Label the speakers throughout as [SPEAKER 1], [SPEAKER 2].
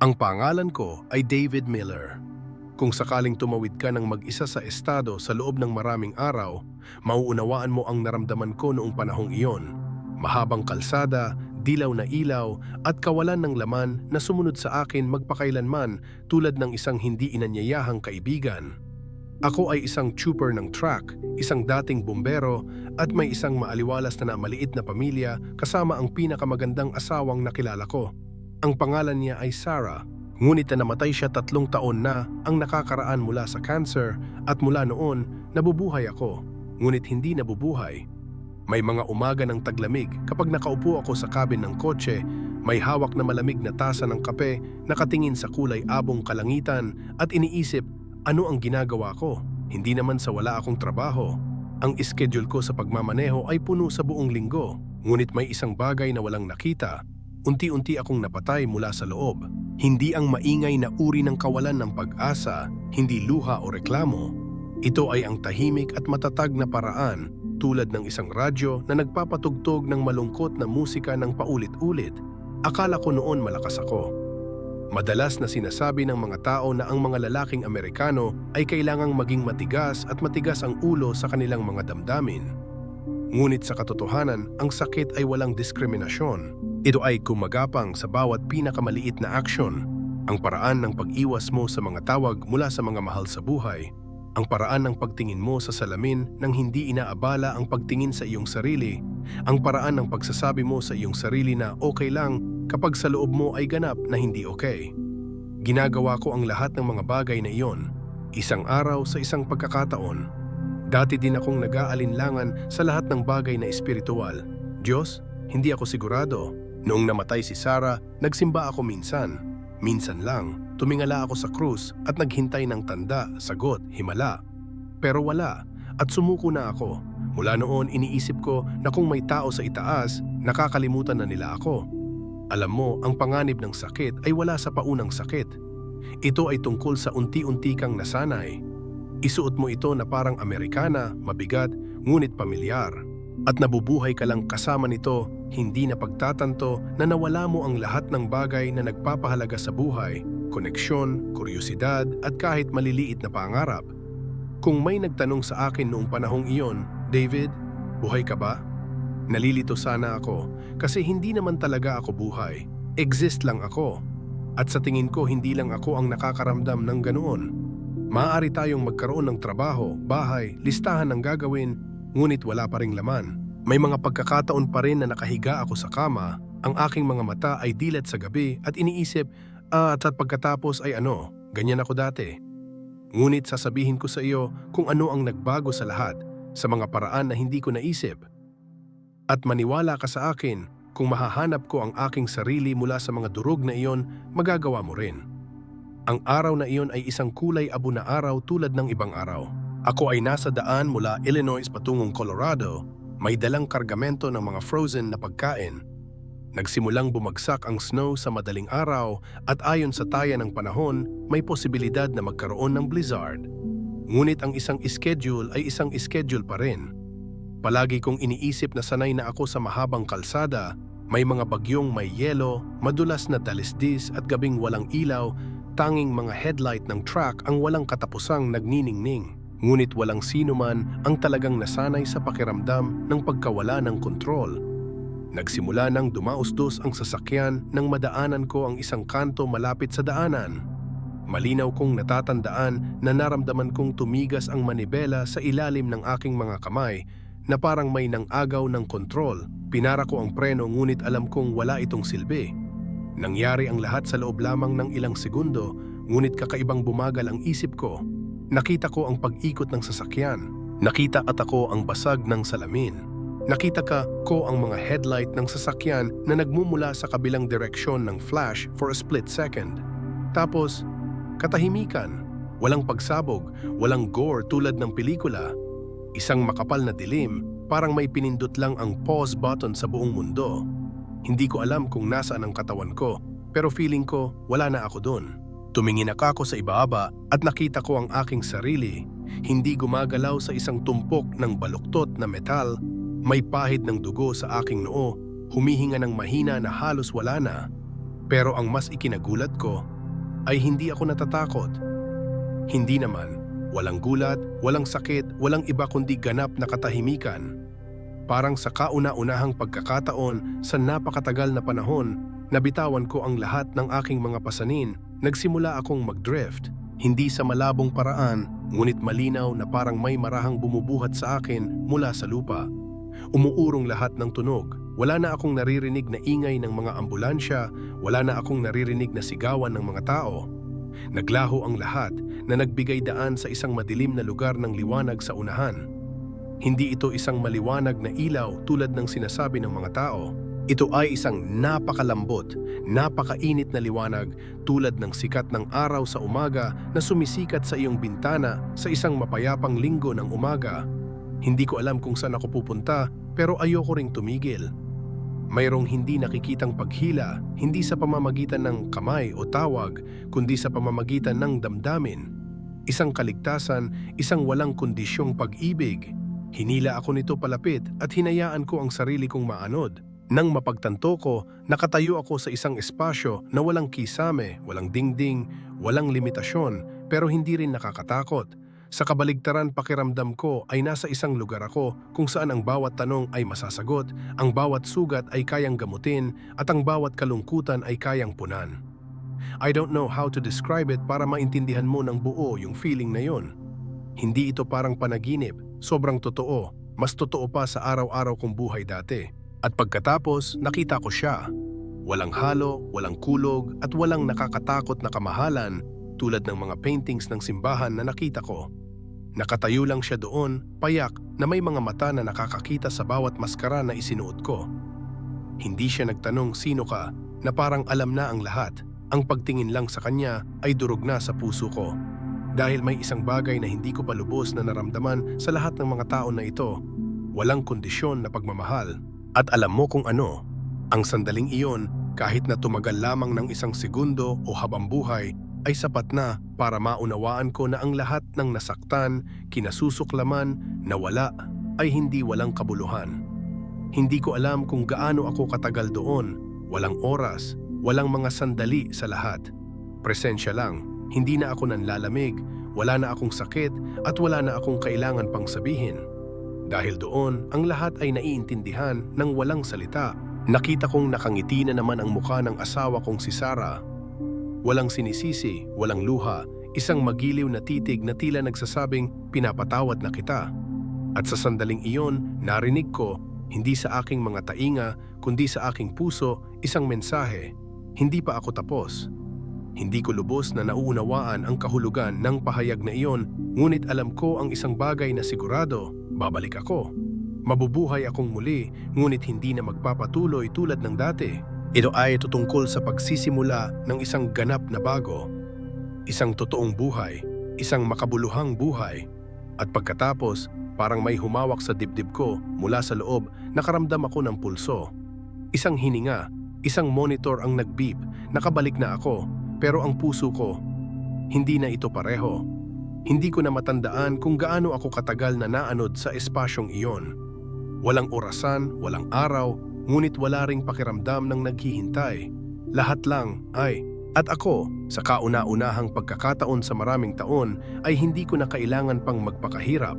[SPEAKER 1] Ang pangalan ko ay David Miller. Kung sakaling tumawid ka ng mag-isa sa estado sa loob ng maraming araw, mauunawaan mo ang naramdaman ko noong panahong iyon. Mahabang kalsada, dilaw na ilaw, at kawalan ng laman na sumunod sa akin magpakailanman tulad ng isang hindi inanyayahang kaibigan. Ako ay isang trooper ng truck, isang dating bumbero, at may isang maaliwalas na maliit na pamilya kasama ang pinakamagandang asawang nakilala ko. Ang pangalan niya ay Sarah, ngunit na namatay siya tatlong taon na ang nakakaraan mula sa cancer at mula noon nabubuhay ako, ngunit hindi nabubuhay. May mga umaga ng taglamig kapag nakaupo ako sa cabin ng kotse, may hawak na malamig na tasa ng kape, nakatingin sa kulay abong kalangitan at iniisip ano ang ginagawa ko. Hindi naman sa wala akong trabaho. Ang schedule ko sa pagmamaneho ay puno sa buong linggo, ngunit may isang bagay na walang nakita. Unti-unti akong napatay mula sa loob. Hindi ang maingay na uri ng kawalan ng pag-asa, hindi luha o reklamo. Ito ay ang tahimik at matatag na paraan tulad ng isang radyo na nagpapatugtog ng malungkot na musika ng paulit-ulit. Akala ko noon malakas ako. Madalas na sinasabi ng mga tao na ang mga lalaking Amerikano ay kailangang maging matigas at matigas ang ulo sa kanilang mga damdamin. Ngunit sa katotohanan, ang sakit ay walang diskriminasyon. Ito ay kumagapang sa bawat pinakamaliit na aksyon. Ang paraan ng pag-iwas mo sa mga tawag mula sa mga mahal sa buhay. Ang paraan ng pagtingin mo sa salamin nang hindi inaabala ang pagtingin sa iyong sarili. Ang paraan ng pagsasabi mo sa iyong sarili na okay lang kapag sa loob mo ay ganap na hindi okay. Ginagawa ko ang lahat ng mga bagay na iyon, isang araw sa isang pagkakataon. Dati din akong nag-aalinlangan sa lahat ng bagay na espiritual. Diyos, hindi ako sigurado. Noong namatay si Sarah, nagsimba ako minsan. Minsan lang, tumingala ako sa krus at naghintay ng tanda, sagot, himala. Pero wala, at sumuko na ako. Mula noon iniisip ko na kung may tao sa itaas, nakakalimutan na nila ako. Alam mo, ang panganib ng sakit ay wala sa paunang sakit. Ito ay tungkol sa unti-unti kang nasanay. Isuot mo ito na parang Amerikana, mabigat, ngunit pamilyar. At nabubuhay ka lang kasama nito, hindi na pagtatanto na nawala mo ang lahat ng bagay na nagpapahalaga sa buhay, koneksyon, kuryosidad at kahit maliliit na pangarap. Kung may nagtanong sa akin noong panahong iyon, David, buhay ka ba? Nalilito sana ako kasi hindi naman talaga ako buhay. Exist lang ako. At sa tingin ko hindi lang ako ang nakakaramdam ng ganoon. Maaari tayong magkaroon ng trabaho, bahay, listahan ng gagawin, ngunit wala pa ring laman. May mga pagkakataon pa rin na nakahiga ako sa kama, ang aking mga mata ay dilat sa gabi at iniisip, ah, at pagkatapos ay ano, ganyan ako dati. Ngunit sasabihin ko sa iyo kung ano ang nagbago sa lahat, sa mga paraan na hindi ko naisip. At maniwala ka sa akin, kung mahahanap ko ang aking sarili mula sa mga durog na iyon, magagawa mo rin. Ang araw na iyon ay isang kulay abo na araw tulad ng ibang araw. Ako ay nasa daan mula Illinois patungong Colorado, may dalang kargamento ng mga frozen na pagkain. Nagsimulang bumagsak ang snow sa madaling araw at ayon sa taya ng panahon, may posibilidad na magkaroon ng blizzard. Ngunit ang isang schedule ay isang schedule pa rin. Palagi kong iniisip na sanay na ako sa mahabang kalsada, may mga bagyong may yelo, madulas na dalisdis at gabing walang ilaw, tanging mga headlight ng truck ang walang katapusang nagniningning. Ngunit walang sino man ang talagang nasanay sa pakiramdam ng pagkawala ng kontrol. Nagsimula nang dumausdos ang sasakyan nang madaanan ko ang isang kanto malapit sa daanan. Malinaw kong natatandaan na naramdaman kong tumigas ang manibela sa ilalim ng aking mga kamay na parang may nang-agaw ng kontrol. Pinara ko ang preno ngunit alam kong wala itong silbi. Nangyari ang lahat sa loob lamang ng ilang segundo ngunit kakaibang bumagal ang isip ko. Nakita ko ang pag-ikot ng sasakyan. Nakita at ako ang basag ng salamin. Nakita ka ko ang mga headlight ng sasakyan na nagmumula sa kabilang direksyon ng flash for a split second. Tapos, katahimikan. Walang pagsabog, walang gore tulad ng pelikula. Isang makapal na dilim, parang may pinindot lang ang pause button sa buong mundo. Hindi ko alam kung nasaan ang katawan ko, pero feeling ko wala na ako doon. Tumingin ako sa ibaba at nakita ko ang aking sarili. Hindi gumagalaw sa isang tumpok ng baluktot na metal, may pahid ng dugo sa aking noo, humihinga ng mahina na halos wala na. Pero ang mas ikinagulat ko ay hindi ako natatakot. Hindi naman. Walang gulat, walang sakit, walang iba kundi ganap na katahimikan. Parang sa kauna-unahang pagkakataon sa napakatagal na panahon, nabitawan ko ang lahat ng aking mga pasanin. Nagsimula akong mag-drift. Hindi sa malabong paraan, ngunit malinaw na parang may marahang bumubuhat sa akin mula sa lupa. Umuurong lahat ng tunog. Wala na akong naririnig na ingay ng mga ambulansya, wala na akong naririnig na sigawan ng mga tao. Naglaho ang lahat na nagbigay daan sa isang madilim na lugar ng liwanag sa unahan. Hindi ito isang maliwanag na ilaw tulad ng sinasabi ng mga tao. Ito ay isang napakalambot, napakainit na liwanag tulad ng sikat ng araw sa umaga na sumisikat sa iyong bintana sa isang mapayapang linggo ng umaga. Hindi ko alam kung saan ako pupunta pero ayoko ring tumigil. Mayroong hindi nakikitang paghila, hindi sa pamamagitan ng kamay o tawag, kundi sa pamamagitan ng damdamin. Isang kaligtasan, isang walang kondisyong pag-ibig. Hinila ako nito palapit at hinayaan ko ang sarili kong maanod. Nang mapagtanto ko, nakatayo ako sa isang espasyo na walang kisame, walang dingding, walang limitasyon, pero hindi rin nakakatakot. Sa kabaligtaran pakiramdam ko ay nasa isang lugar ako kung saan ang bawat tanong ay masasagot, ang bawat sugat ay kayang gamutin, at ang bawat kalungkutan ay kayang punan. I don't know how to describe it para maintindihan mo ng buo yung feeling na yon. Hindi ito parang panaginip, sobrang totoo, mas totoo pa sa araw-araw kong buhay dati. At pagkatapos, nakita ko siya. Walang halo, walang kulog, at walang nakakatakot na kamahalan tulad ng mga paintings ng simbahan na nakita ko. Nakatayo lang siya doon, payak na may mga mata na nakakakita sa bawat maskara na isinuot ko. Hindi siya nagtanong sino ka na parang alam na ang lahat. Ang pagtingin lang sa kanya ay durog na sa puso ko. Dahil may isang bagay na hindi ko pa lubos na naramdaman sa lahat ng mga tao na ito. Walang kondisyon na pagmamahal. At alam mo kung ano, ang sandaling iyon kahit na tumagal lamang ng isang segundo o habang buhay ay sapat na para maunawaan ko na ang lahat ng nasaktan, kinasusuklaman, nawala ay hindi walang kabuluhan. Hindi ko alam kung gaano ako katagal doon, walang oras, walang mga sandali sa lahat. Presensya lang, hindi na ako nanlalamig, wala na akong sakit at wala na akong kailangan pang sabihin. Dahil doon, ang lahat ay naiintindihan ng walang salita. Nakita kong nakangiti na naman ang mukha ng asawa kong si Sarah Walang sinisisi, walang luha, isang magiliw na titig na tila nagsasabing pinapatawad na kita. At sa sandaling iyon, narinig ko, hindi sa aking mga tainga, kundi sa aking puso, isang mensahe. Hindi pa ako tapos. Hindi ko lubos na nauunawaan ang kahulugan ng pahayag na iyon, ngunit alam ko ang isang bagay na sigurado, babalik ako. Mabubuhay akong muli, ngunit hindi na magpapatuloy tulad ng dati. Ito ay tutungkol sa pagsisimula ng isang ganap na bago, isang totoong buhay, isang makabuluhang buhay. At pagkatapos, parang may humawak sa dibdib ko mula sa loob, nakaramdam ako ng pulso. Isang hininga, isang monitor ang nagbeep, nakabalik na ako, pero ang puso ko, hindi na ito pareho. Hindi ko na matandaan kung gaano ako katagal na naanod sa espasyong iyon. Walang orasan, walang araw, ngunit wala ring pakiramdam ng naghihintay. Lahat lang ay, at ako, sa kauna-unahang pagkakataon sa maraming taon, ay hindi ko na kailangan pang magpakahirap.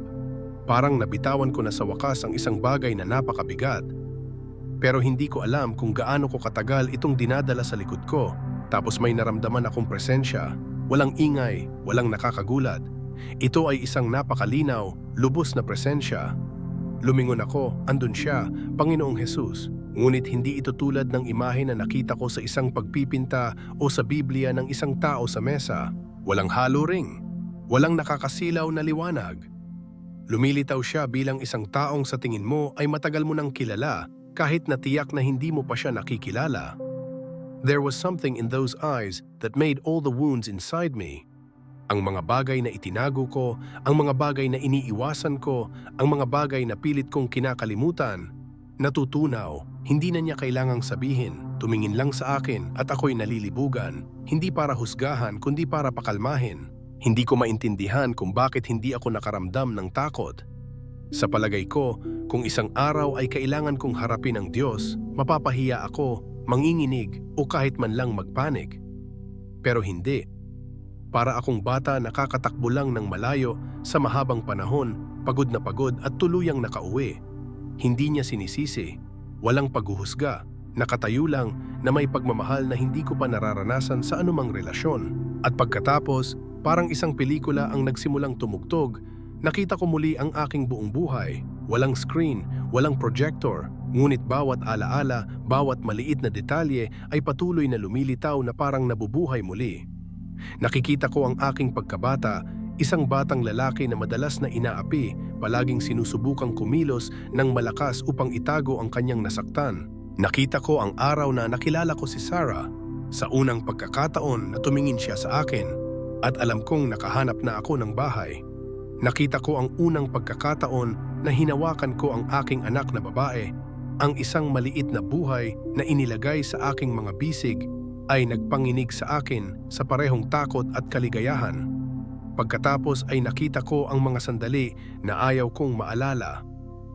[SPEAKER 1] Parang nabitawan ko na sa wakas ang isang bagay na napakabigat. Pero hindi ko alam kung gaano ko katagal itong dinadala sa likod ko. Tapos may naramdaman akong presensya. Walang ingay, walang nakakagulat. Ito ay isang napakalinaw, lubos na presensya. Lumingon ako, andun siya, Panginoong Jesus. Ngunit hindi ito tulad ng imahe na nakita ko sa isang pagpipinta o sa Biblia ng isang tao sa mesa. Walang halo ring. Walang nakakasilaw na liwanag. Lumilitaw siya bilang isang taong sa tingin mo ay matagal mo nang kilala kahit na tiyak na hindi mo pa siya nakikilala. There was something in those eyes that made all the wounds inside me. Ang mga bagay na itinago ko, ang mga bagay na iniiwasan ko, ang mga bagay na pilit kong kinakalimutan, natutunaw hindi na niya kailangang sabihin, tumingin lang sa akin at ako'y nalilibugan, hindi para husgahan kundi para pakalmahin. Hindi ko maintindihan kung bakit hindi ako nakaramdam ng takot. Sa palagay ko, kung isang araw ay kailangan kong harapin ang Diyos, mapapahiya ako manginginig o kahit man lang magpanik. Pero hindi. Para akong bata nakakatakbo lang ng malayo sa mahabang panahon, pagod na pagod at tuluyang nakauwi. Hindi niya sinisisi, walang paghuhusga, nakatayo lang na may pagmamahal na hindi ko pa nararanasan sa anumang relasyon. At pagkatapos, parang isang pelikula ang nagsimulang tumugtog, nakita ko muli ang aking buong buhay. Walang screen, walang projector, ngunit bawat alaala, bawat maliit na detalye ay patuloy na lumilitaw na parang nabubuhay muli. Nakikita ko ang aking pagkabata, isang batang lalaki na madalas na inaapi, palaging sinusubukang kumilos ng malakas upang itago ang kanyang nasaktan. Nakita ko ang araw na nakilala ko si Sarah. Sa unang pagkakataon na tumingin siya sa akin at alam kong nakahanap na ako ng bahay. Nakita ko ang unang pagkakataon na hinawakan ko ang aking anak na babae. Ang isang maliit na buhay na inilagay sa aking mga bisig ay nagpanginig sa akin sa parehong takot at kaligayahan. Pagkatapos ay nakita ko ang mga sandali na ayaw kong maalala.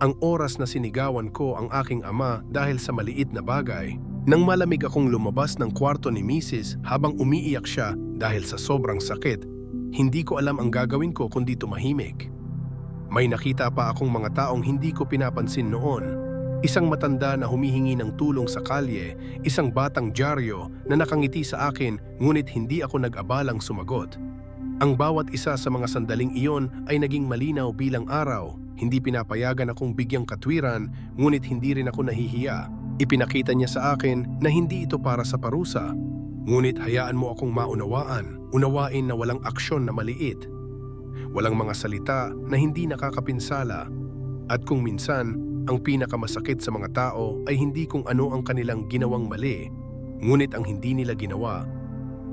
[SPEAKER 1] Ang oras na sinigawan ko ang aking ama dahil sa maliit na bagay. Nang malamig akong lumabas ng kwarto ni Mrs. habang umiiyak siya dahil sa sobrang sakit, hindi ko alam ang gagawin ko kundi tumahimik. May nakita pa akong mga taong hindi ko pinapansin noon Isang matanda na humihingi ng tulong sa kalye, isang batang dyaryo na nakangiti sa akin ngunit hindi ako nag-abalang sumagot. Ang bawat isa sa mga sandaling iyon ay naging malinaw bilang araw. Hindi pinapayagan akong bigyang katwiran ngunit hindi rin ako nahihiya. Ipinakita niya sa akin na hindi ito para sa parusa. Ngunit hayaan mo akong maunawaan, unawain na walang aksyon na maliit. Walang mga salita na hindi nakakapinsala. At kung minsan, ang pinakamasakit sa mga tao ay hindi kung ano ang kanilang ginawang mali, ngunit ang hindi nila ginawa.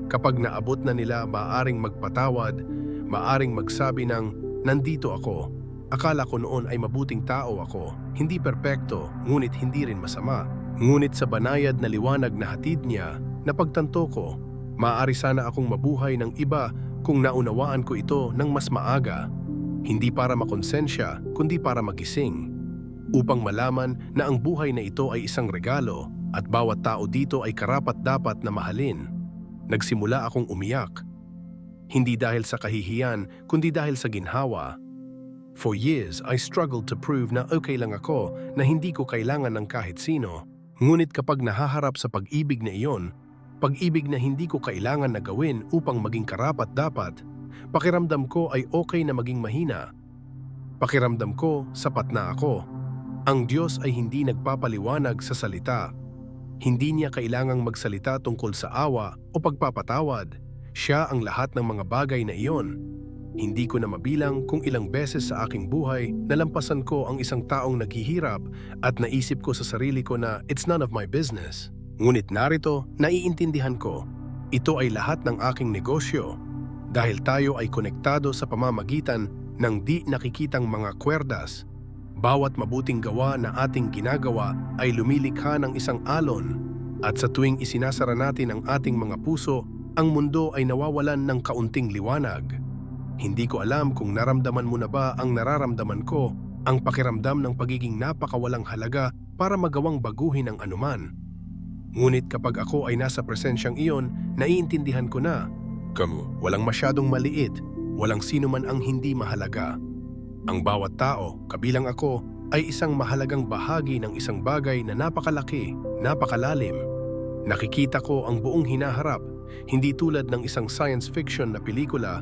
[SPEAKER 1] Kapag naabot na nila maaring magpatawad, maaring magsabi ng, nandito ako. Akala ko noon ay mabuting tao ako, hindi perpekto, ngunit hindi rin masama. Ngunit sa banayad na liwanag na hatid niya, napagtanto ko, maaari sana akong mabuhay ng iba kung naunawaan ko ito ng mas maaga. Hindi para makonsensya, kundi para magising upang malaman na ang buhay na ito ay isang regalo at bawat tao dito ay karapat-dapat na mahalin. Nagsimula akong umiyak. Hindi dahil sa kahihiyan, kundi dahil sa ginhawa. For years, I struggled to prove na okay lang ako na hindi ko kailangan ng kahit sino. Ngunit kapag nahaharap sa pag-ibig na iyon, pag-ibig na hindi ko kailangan na gawin upang maging karapat-dapat, pakiramdam ko ay okay na maging mahina. Pakiramdam ko, sapat na ako ang Diyos ay hindi nagpapaliwanag sa salita. Hindi niya kailangang magsalita tungkol sa awa o pagpapatawad. Siya ang lahat ng mga bagay na iyon. Hindi ko na mabilang kung ilang beses sa aking buhay nalampasan ko ang isang taong naghihirap at naisip ko sa sarili ko na it's none of my business. Ngunit narito, naiintindihan ko, ito ay lahat ng aking negosyo dahil tayo ay konektado sa pamamagitan ng di nakikitang mga kwerdas bawat mabuting gawa na ating ginagawa ay lumilikha ng isang alon at sa tuwing isinasara natin ang ating mga puso, ang mundo ay nawawalan ng kaunting liwanag. Hindi ko alam kung naramdaman mo na ba ang nararamdaman ko, ang pakiramdam ng pagiging napakawalang halaga para magawang baguhin ang anuman. Ngunit kapag ako ay nasa presensyang iyon, naiintindihan ko na, kamu, walang masyadong maliit, walang sino man ang hindi mahalaga. Ang bawat tao, kabilang ako, ay isang mahalagang bahagi ng isang bagay na napakalaki, napakalalim. Nakikita ko ang buong hinaharap, hindi tulad ng isang science fiction na pelikula,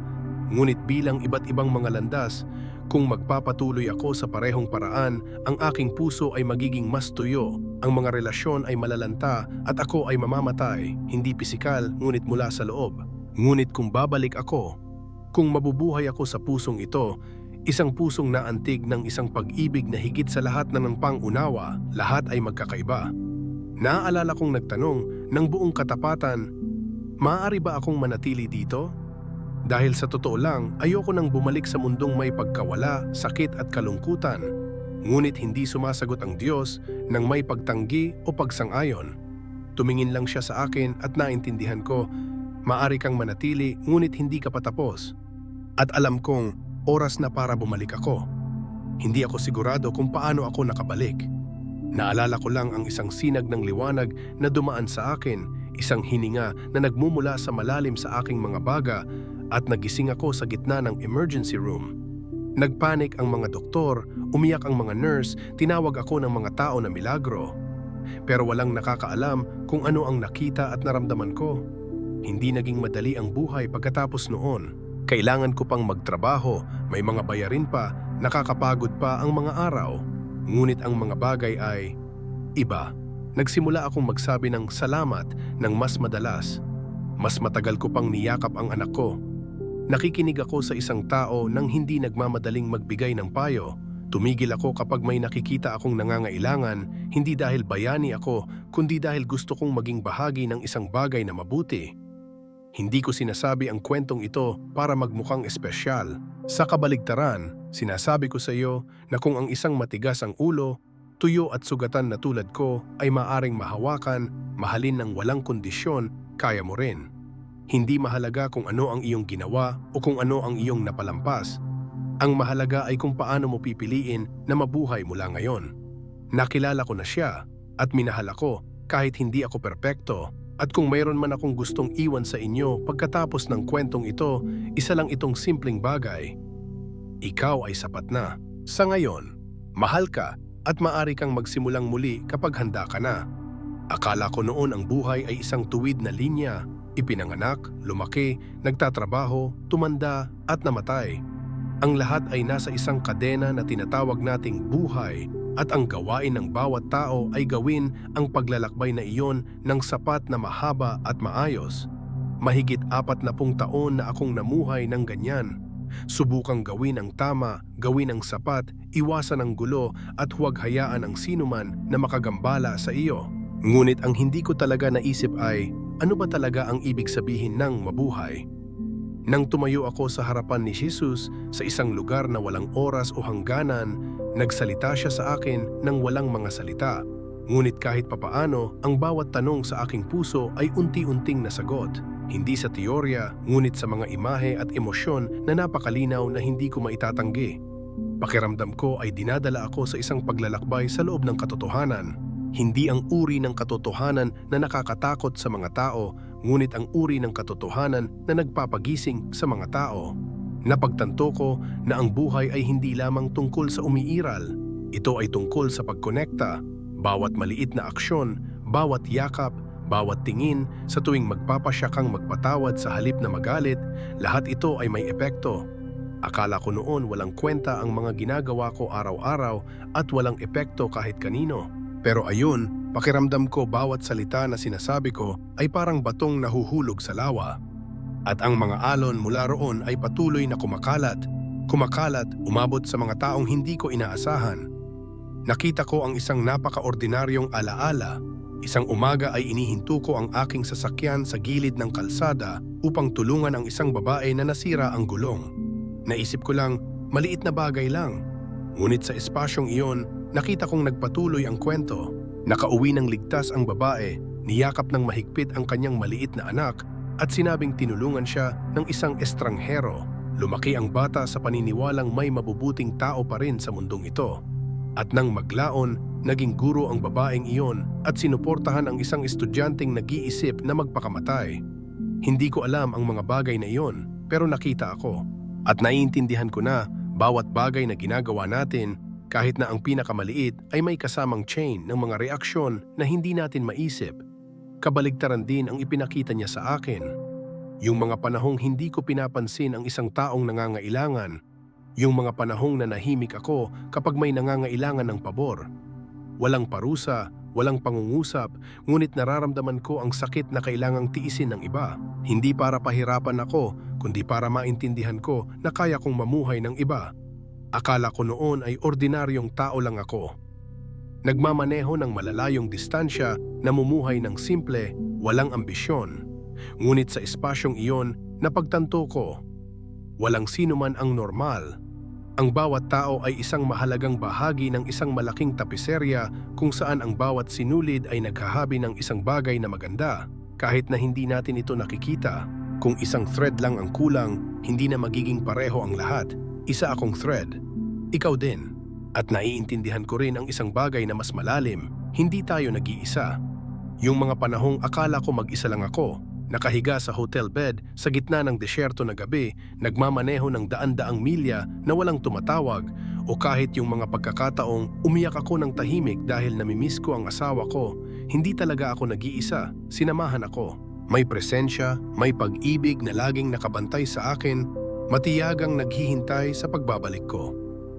[SPEAKER 1] ngunit bilang iba't ibang mga landas, kung magpapatuloy ako sa parehong paraan, ang aking puso ay magiging mas tuyo, ang mga relasyon ay malalanta at ako ay mamamatay, hindi pisikal ngunit mula sa loob. Ngunit kung babalik ako, kung mabubuhay ako sa pusong ito, Isang pusong naantig ng isang pag-ibig na higit sa lahat na ng pangunawa, lahat ay magkakaiba. Naaalala kong nagtanong ng buong katapatan, maaari ba akong manatili dito? Dahil sa totoo lang, ayoko nang bumalik sa mundong may pagkawala, sakit at kalungkutan. Ngunit hindi sumasagot ang Diyos ng may pagtanggi o pagsang-ayon. Tumingin lang siya sa akin at naintindihan ko, maari kang manatili ngunit hindi ka patapos. At alam kong oras na para bumalik ako. Hindi ako sigurado kung paano ako nakabalik. Naalala ko lang ang isang sinag ng liwanag na dumaan sa akin, isang hininga na nagmumula sa malalim sa aking mga baga at nagising ako sa gitna ng emergency room. Nagpanik ang mga doktor, umiyak ang mga nurse, tinawag ako ng mga tao na milagro. Pero walang nakakaalam kung ano ang nakita at naramdaman ko. Hindi naging madali ang buhay pagkatapos noon. Kailangan ko pang magtrabaho, may mga bayarin pa, nakakapagod pa ang mga araw. Ngunit ang mga bagay ay iba. Nagsimula akong magsabi ng salamat ng mas madalas. Mas matagal ko pang niyakap ang anak ko. Nakikinig ako sa isang tao nang hindi nagmamadaling magbigay ng payo. Tumigil ako kapag may nakikita akong nangangailangan, hindi dahil bayani ako, kundi dahil gusto kong maging bahagi ng isang bagay na mabuti. Hindi ko sinasabi ang kwentong ito para magmukhang espesyal. Sa kabaligtaran, sinasabi ko sa iyo na kung ang isang matigas ang ulo, tuyo at sugatan na tulad ko ay maaring mahawakan, mahalin ng walang kondisyon, kaya mo rin. Hindi mahalaga kung ano ang iyong ginawa o kung ano ang iyong napalampas. Ang mahalaga ay kung paano mo pipiliin na mabuhay mula ngayon. Nakilala ko na siya at minahal ako kahit hindi ako perpekto at kung mayroon man akong gustong iwan sa inyo pagkatapos ng kwentong ito, isa lang itong simpleng bagay. Ikaw ay sapat na. Sa ngayon, mahal ka at maari kang magsimulang muli kapag handa ka na. Akala ko noon ang buhay ay isang tuwid na linya, ipinanganak, lumaki, nagtatrabaho, tumanda at namatay. Ang lahat ay nasa isang kadena na tinatawag nating buhay at ang gawain ng bawat tao ay gawin ang paglalakbay na iyon ng sapat na mahaba at maayos. Mahigit apat na pung taon na akong namuhay ng ganyan. Subukang gawin ang tama, gawin ang sapat, iwasan ang gulo at huwag hayaan ang sinuman na makagambala sa iyo. Ngunit ang hindi ko talaga naisip ay, ano ba talaga ang ibig sabihin ng mabuhay? Nang tumayo ako sa harapan ni Jesus sa isang lugar na walang oras o hangganan, nagsalita siya sa akin ng walang mga salita. Ngunit kahit papaano, ang bawat tanong sa aking puso ay unti-unting nasagot. Hindi sa teorya, ngunit sa mga imahe at emosyon na napakalinaw na hindi ko maitatanggi. Pakiramdam ko ay dinadala ako sa isang paglalakbay sa loob ng katotohanan. Hindi ang uri ng katotohanan na nakakatakot sa mga tao, ngunit ang uri ng katotohanan na nagpapagising sa mga tao. Napagtanto ko na ang buhay ay hindi lamang tungkol sa umiiral. Ito ay tungkol sa pagkonekta. Bawat maliit na aksyon, bawat yakap, bawat tingin, sa tuwing magpapasya kang magpatawad sa halip na magalit, lahat ito ay may epekto. Akala ko noon walang kwenta ang mga ginagawa ko araw-araw at walang epekto kahit kanino. Pero ayun, pakiramdam ko bawat salita na sinasabi ko ay parang batong nahuhulog sa lawa. At ang mga alon mula roon ay patuloy na kumakalat, kumakalat, umabot sa mga taong hindi ko inaasahan. Nakita ko ang isang napakaordinaryong alaala. Isang umaga ay inihinto ko ang aking sasakyan sa gilid ng kalsada upang tulungan ang isang babae na nasira ang gulong. Naisip ko lang, maliit na bagay lang. Ngunit sa espasyong iyon, nakita kong nagpatuloy ang kwento. Nakauwi ng ligtas ang babae, niyakap ng mahigpit ang kanyang maliit na anak at sinabing tinulungan siya ng isang estranghero. Lumaki ang bata sa paniniwalang may mabubuting tao pa rin sa mundong ito. At nang maglaon, naging guro ang babaeng iyon at sinuportahan ang isang estudyanteng nag-iisip na magpakamatay. Hindi ko alam ang mga bagay na iyon, pero nakita ako. At naiintindihan ko na bawat bagay na ginagawa natin, kahit na ang pinakamaliit ay may kasamang chain ng mga reaksyon na hindi natin maisip. Kabaligtaran din ang ipinakita niya sa akin. Yung mga panahong hindi ko pinapansin ang isang taong nangangailangan. Yung mga panahong nanahimik ako kapag may nangangailangan ng pabor. Walang parusa, walang pangungusap, ngunit nararamdaman ko ang sakit na kailangang tiisin ng iba. Hindi para pahirapan ako, kundi para maintindihan ko na kaya kong mamuhay ng iba. Akala ko noon ay ordinaryong tao lang ako. Nagmamaneho ng malalayong distansya, namumuhay ng simple, walang ambisyon. Ngunit sa espasyong iyon, napagtanto ko, walang sino man ang normal. Ang bawat tao ay isang mahalagang bahagi ng isang malaking tapiserya kung saan ang bawat sinulid ay naghahabi ng isang bagay na maganda. Kahit na hindi natin ito nakikita, kung isang thread lang ang kulang, hindi na magiging pareho ang lahat. Isa akong thread. Ikaw din. At naiintindihan ko rin ang isang bagay na mas malalim, hindi tayo nag-iisa. Yung mga panahong akala ko mag-isa lang ako, nakahiga sa hotel bed sa gitna ng desyerto na gabi, nagmamaneho ng daan-daang milya na walang tumatawag, o kahit yung mga pagkakataong umiyak ako ng tahimik dahil namimiss ko ang asawa ko, hindi talaga ako nag-iisa, sinamahan ako. May presensya, may pag-ibig na laging nakabantay sa akin, matiyagang naghihintay sa pagbabalik ko.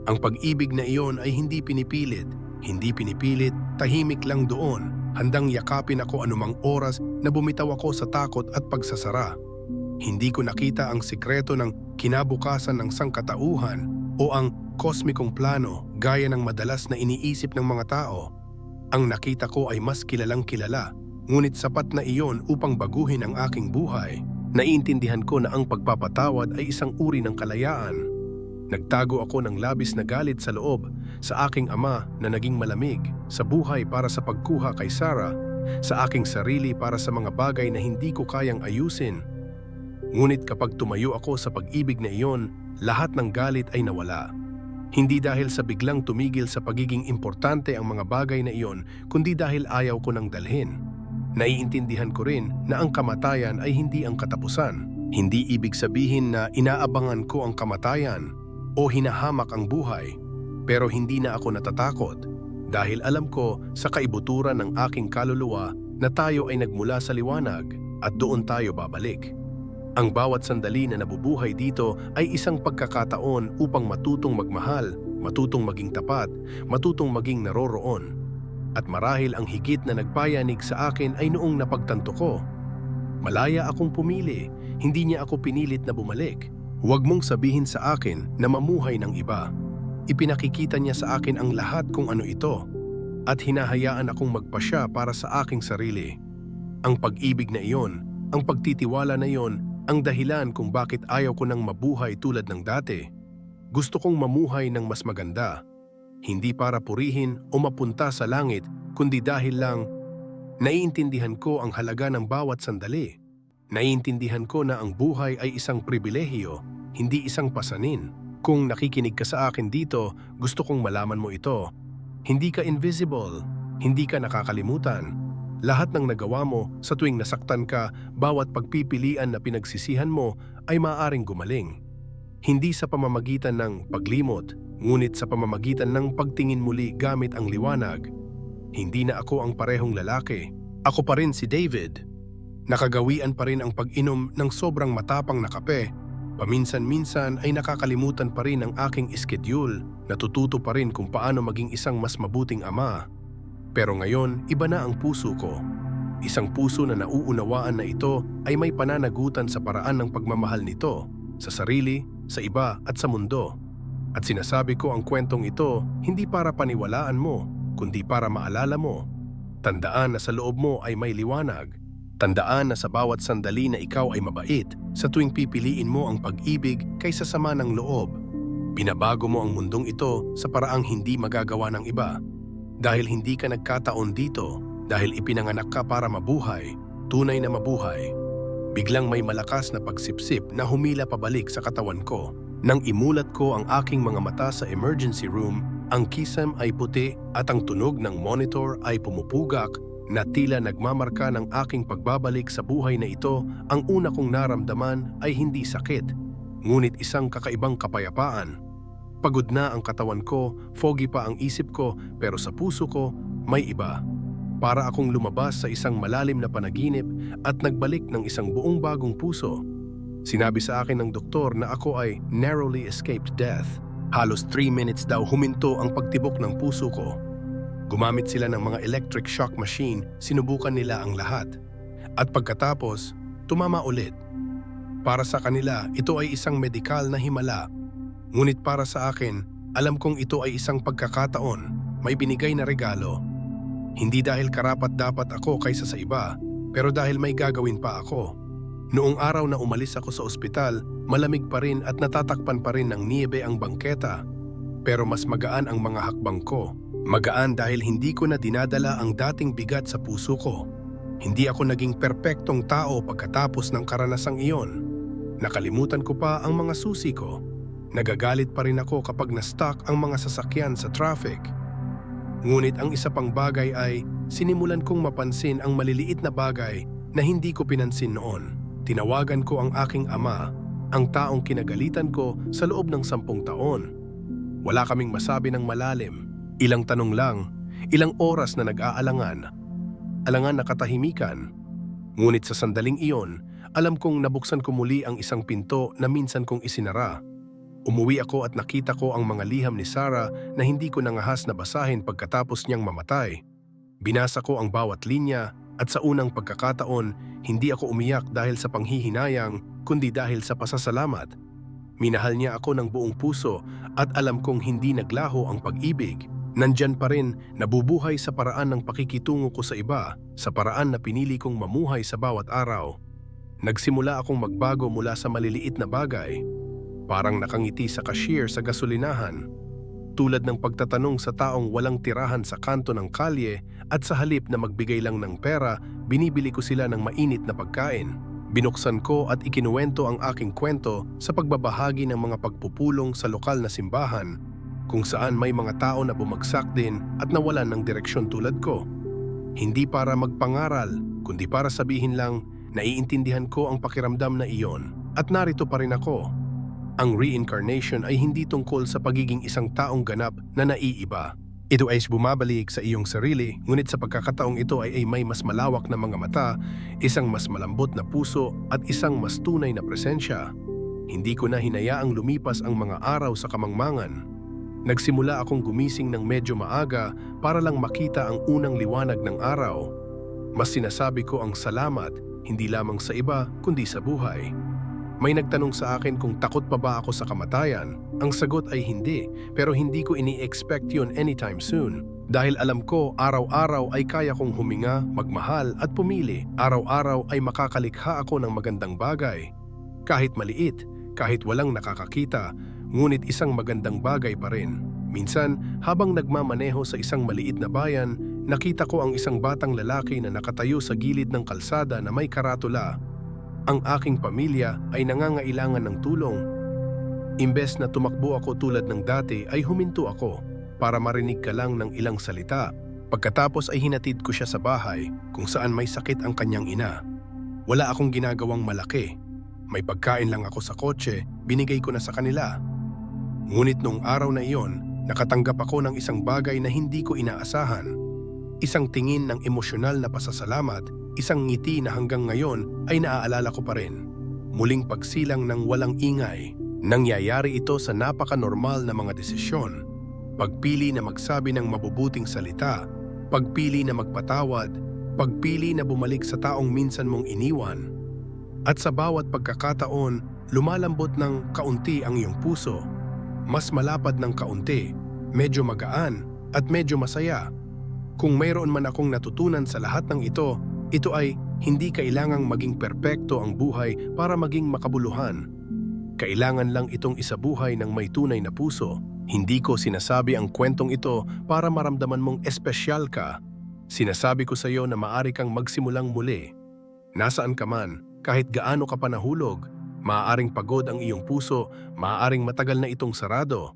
[SPEAKER 1] Ang pag-ibig na iyon ay hindi pinipilit, hindi pinipilit, tahimik lang doon, handang yakapin ako anumang oras na bumitaw ako sa takot at pagsasara. Hindi ko nakita ang sikreto ng kinabukasan ng sangkatauhan o ang kosmikong plano gaya ng madalas na iniisip ng mga tao. Ang nakita ko ay mas kilalang kilala, ngunit sapat na iyon upang baguhin ang aking buhay. Naiintindihan ko na ang pagpapatawad ay isang uri ng kalayaan. Nagtago ako ng labis na galit sa loob sa aking ama na naging malamig, sa buhay para sa pagkuha kay Sarah, sa aking sarili para sa mga bagay na hindi ko kayang ayusin. Ngunit kapag tumayo ako sa pag-ibig na iyon, lahat ng galit ay nawala. Hindi dahil sa biglang tumigil sa pagiging importante ang mga bagay na iyon, kundi dahil ayaw ko nang dalhin. Naiintindihan ko rin na ang kamatayan ay hindi ang katapusan. Hindi ibig sabihin na inaabangan ko ang kamatayan o hinahamak ang buhay, pero hindi na ako natatakot dahil alam ko sa kaibuturan ng aking kaluluwa na tayo ay nagmula sa liwanag at doon tayo babalik. Ang bawat sandali na nabubuhay dito ay isang pagkakataon upang matutong magmahal, matutong maging tapat, matutong maging naroroon. At marahil ang higit na nagpayanig sa akin ay noong napagtanto ko. Malaya akong pumili, hindi niya ako pinilit na bumalik. Huwag mong sabihin sa akin na mamuhay ng iba. Ipinakikita niya sa akin ang lahat kung ano ito at hinahayaan akong magpasya para sa aking sarili. Ang pag-ibig na iyon, ang pagtitiwala na iyon, ang dahilan kung bakit ayaw ko nang mabuhay tulad ng dati. Gusto kong mamuhay ng mas maganda. Hindi para purihin o mapunta sa langit, kundi dahil lang naiintindihan ko ang halaga ng bawat sandali. Naiintindihan ko na ang buhay ay isang pribilehiyo, hindi isang pasanin. Kung nakikinig ka sa akin dito, gusto kong malaman mo ito. Hindi ka invisible, hindi ka nakakalimutan. Lahat ng nagawa mo sa tuwing nasaktan ka, bawat pagpipilian na pinagsisihan mo ay maaaring gumaling. Hindi sa pamamagitan ng paglimot, ngunit sa pamamagitan ng pagtingin muli gamit ang liwanag. Hindi na ako ang parehong lalaki. Ako pa rin si David. Nakagawian pa rin ang pag-inom ng sobrang matapang na kape. Paminsan-minsan ay nakakalimutan pa rin ang aking schedule. Natututo pa rin kung paano maging isang mas mabuting ama. Pero ngayon, iba na ang puso ko. Isang puso na nauunawaan na ito ay may pananagutan sa paraan ng pagmamahal nito, sa sarili, sa iba at sa mundo. At sinasabi ko ang kwentong ito hindi para paniwalaan mo, kundi para maalala mo. Tandaan na sa loob mo ay may liwanag. Tandaan na sa bawat sandali na ikaw ay mabait, sa tuwing pipiliin mo ang pag-ibig kaysa sama ng loob. Binabago mo ang mundong ito sa paraang hindi magagawa ng iba. Dahil hindi ka nagkataon dito, dahil ipinanganak ka para mabuhay, tunay na mabuhay. Biglang may malakas na pagsipsip na humila pabalik sa katawan ko. Nang imulat ko ang aking mga mata sa emergency room, ang kisam ay puti at ang tunog ng monitor ay pumupugak na tila nagmamarka ng aking pagbabalik sa buhay na ito, ang una kong naramdaman ay hindi sakit, ngunit isang kakaibang kapayapaan. Pagod na ang katawan ko, foggy pa ang isip ko, pero sa puso ko, may iba. Para akong lumabas sa isang malalim na panaginip at nagbalik ng isang buong bagong puso. Sinabi sa akin ng doktor na ako ay narrowly escaped death. Halos 3 minutes daw huminto ang pagtibok ng puso ko. Gumamit sila ng mga electric shock machine, sinubukan nila ang lahat. At pagkatapos, tumama ulit. Para sa kanila, ito ay isang medikal na himala. Ngunit para sa akin, alam kong ito ay isang pagkakataon, may binigay na regalo. Hindi dahil karapat dapat ako kaysa sa iba, pero dahil may gagawin pa ako. Noong araw na umalis ako sa ospital, malamig pa rin at natatakpan pa rin ng niebe ang bangketa. Pero mas magaan ang mga hakbang ko. Magaan dahil hindi ko na dinadala ang dating bigat sa puso ko. Hindi ako naging perpektong tao pagkatapos ng karanasang iyon. Nakalimutan ko pa ang mga susi ko. Nagagalit pa rin ako kapag na-stuck ang mga sasakyan sa traffic. Ngunit ang isa pang bagay ay sinimulan kong mapansin ang maliliit na bagay na hindi ko pinansin noon. Tinawagan ko ang aking ama, ang taong kinagalitan ko sa loob ng sampung taon. Wala kaming masabi ng malalim. Ilang tanong lang, ilang oras na nag-aalangan. Alangan na katahimikan. Ngunit sa sandaling iyon, alam kong nabuksan ko muli ang isang pinto na minsan kong isinara. Umuwi ako at nakita ko ang mga liham ni Sarah na hindi ko nangahas na basahin pagkatapos niyang mamatay. Binasa ko ang bawat linya at sa unang pagkakataon, hindi ako umiyak dahil sa panghihinayang kundi dahil sa pasasalamat. Minahal niya ako ng buong puso at alam kong hindi naglaho ang pag-ibig. Nandyan pa rin nabubuhay sa paraan ng pakikitungo ko sa iba, sa paraan na pinili kong mamuhay sa bawat araw. Nagsimula akong magbago mula sa maliliit na bagay, parang nakangiti sa cashier sa gasolinahan, tulad ng pagtatanong sa taong walang tirahan sa kanto ng kalye at sa halip na magbigay lang ng pera, binibili ko sila ng mainit na pagkain. Binuksan ko at ikinuwento ang aking kwento sa pagbabahagi ng mga pagpupulong sa lokal na simbahan kung saan may mga tao na bumagsak din at nawalan ng direksyon tulad ko. Hindi para magpangaral, kundi para sabihin lang, naiintindihan ko ang pakiramdam na iyon at narito pa rin ako. Ang reincarnation ay hindi tungkol sa pagiging isang taong ganap na naiiba. Ito ay bumabalik sa iyong sarili, ngunit sa pagkakataong ito ay, ay may mas malawak na mga mata, isang mas malambot na puso at isang mas tunay na presensya. Hindi ko na hinayaang lumipas ang mga araw sa kamangmangan. Nagsimula akong gumising ng medyo maaga para lang makita ang unang liwanag ng araw. Mas sinasabi ko ang salamat, hindi lamang sa iba, kundi sa buhay. May nagtanong sa akin kung takot pa ba ako sa kamatayan. Ang sagot ay hindi, pero hindi ko ini-expect yun anytime soon. Dahil alam ko, araw-araw ay kaya kong huminga, magmahal at pumili. Araw-araw ay makakalikha ako ng magandang bagay. Kahit maliit, kahit walang nakakakita, ngunit isang magandang bagay pa rin. Minsan, habang nagmamaneho sa isang maliit na bayan, nakita ko ang isang batang lalaki na nakatayo sa gilid ng kalsada na may karatula ang aking pamilya ay nangangailangan ng tulong. Imbes na tumakbo ako tulad ng dati ay huminto ako para marinig ka lang ng ilang salita. Pagkatapos ay hinatid ko siya sa bahay kung saan may sakit ang kanyang ina. Wala akong ginagawang malaki. May pagkain lang ako sa kotse, binigay ko na sa kanila. Ngunit noong araw na iyon, nakatanggap ako ng isang bagay na hindi ko inaasahan. Isang tingin ng emosyonal na pasasalamat isang ngiti na hanggang ngayon ay naaalala ko pa rin. Muling pagsilang ng walang ingay, nangyayari ito sa napaka-normal na mga desisyon. Pagpili na magsabi ng mabubuting salita, pagpili na magpatawad, pagpili na bumalik sa taong minsan mong iniwan. At sa bawat pagkakataon, lumalambot ng kaunti ang iyong puso. Mas malapad ng kaunti, medyo magaan, at medyo masaya. Kung mayroon man akong natutunan sa lahat ng ito, ito ay hindi kailangang maging perpekto ang buhay para maging makabuluhan. Kailangan lang itong isabuhay ng may tunay na puso. Hindi ko sinasabi ang kwentong ito para maramdaman mong espesyal ka. Sinasabi ko sa iyo na maari kang magsimulang muli. Nasaan ka man, kahit gaano ka pa nahulog, maaaring pagod ang iyong puso, maaaring matagal na itong sarado.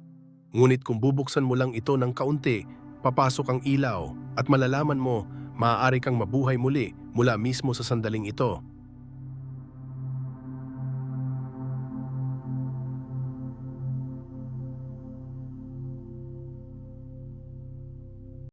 [SPEAKER 1] Ngunit kung bubuksan mo lang ito ng kaunti, papasok ang ilaw at malalaman mo maaari kang mabuhay muli mula mismo sa sandaling ito.